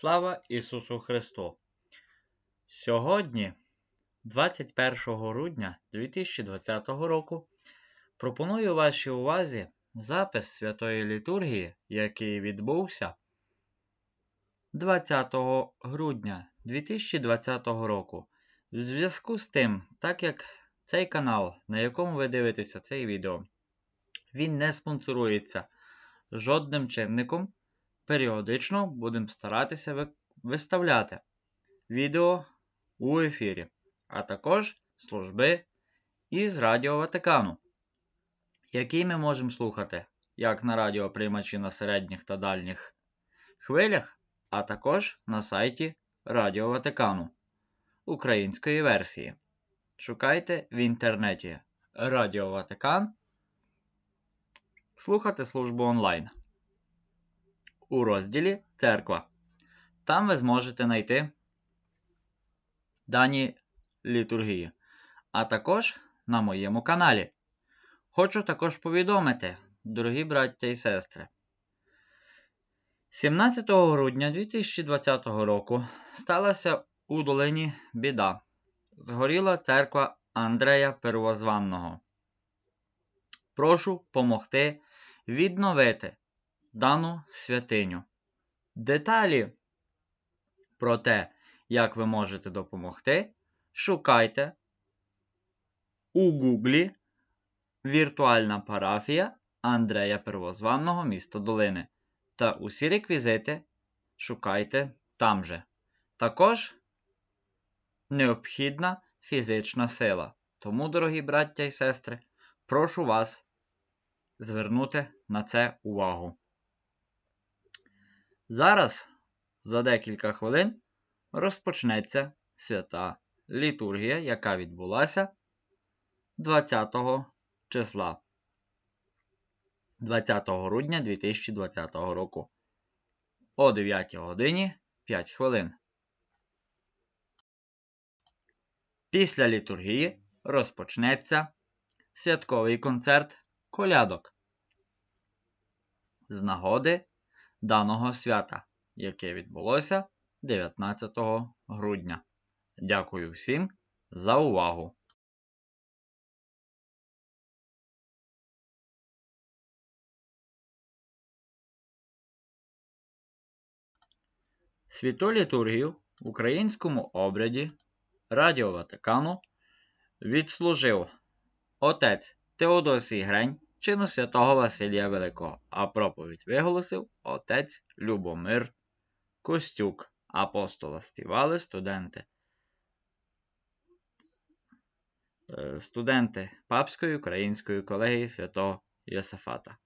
Слава Ісусу Христу! Сьогодні, 21 грудня 2020 року, пропоную вашій увазі запис Святої Літургії, який відбувся 20 грудня 2020 року. В зв'язку з тим, так як цей канал, на якому ви дивитеся цей відео, він не спонсорується жодним чинником, періодично будемо старатися виставляти відео у ефірі, а також служби із Радіо Ватикану, які ми можемо слухати як на радіоприймачі на середніх та дальніх хвилях, а також на сайті Радіо Ватикану української версії. Шукайте в інтернеті Радіо Ватикан. Слухати службу онлайн у розділі Церква. Там ви зможете знайти дані літургії, а також на моєму каналі. Хочу також повідомити, дорогі браття і сестри. 17 грудня 2020 року сталася у долині біда. Згоріла церква Андрея Первозванного. Прошу помогти відновити дану святиню. Деталі про те, як ви можете допомогти, шукайте у Гуглі Віртуальна парафія Андрея Первозванного міста Долини. Та усі реквізити шукайте там же. Також необхідна фізична сила. Тому, дорогі браття і сестри, прошу вас звернути на це увагу. Зараз, за декілька хвилин, розпочнеться свята літургія, яка відбулася 20 числа 20 грудня 2020 року о 9 годині 5 хвилин. Після літургії розпочнеться святковий концерт колядок з нагоди даного свята, яке відбулося 19 грудня. Дякую всім за увагу! Святу літургію в українському обряді Радіо Ватикану відслужив отець Теодосій Грень чину святого Василія Великого, а проповідь виголосив отець Любомир Костюк. Апостола співали студенти. е, Студенти Папської української колегії святого Йосифата.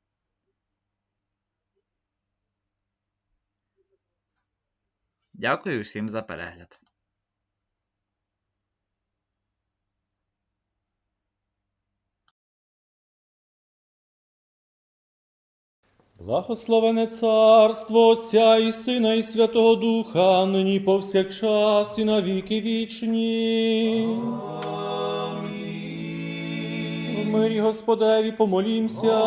Дякую всім за перегляд. Благословене царство Отця і Сина, і Святого Духа, нині повсякчас і на віки вічні. В мирі Господеві помолімся.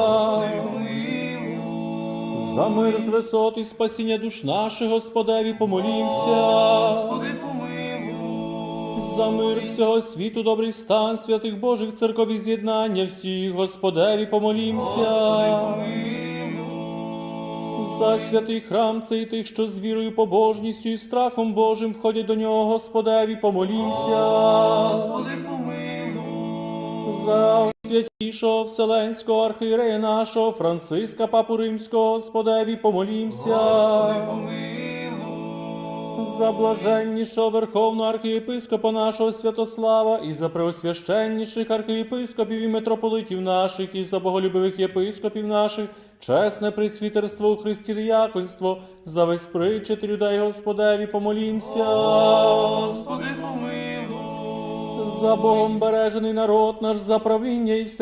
За мир з висот і спасіння душ наших, Господеві помолімся. Господи, За мир всього світу, добрий стан святих Божих церков і з'єднання всіх, Господеві помолімся. За святий храм цей тих, що з вірою, побожністю і страхом Божим входять до нього, Господеві, помолімся. За святішого Вселенського архієрея нашого Франциска Папу Римського, Господеві, помолімся. За блаженнішого Верховного архієпископа нашого Святослава і за преосвященніших архієпископів і митрополитів наших, і за боголюбивих єпископів наших, чесне присвітерство у Христі діяконство, за весь причет людей Господеві помолімся. Господи помилуй. За Богом бережений народ наш, за правління і все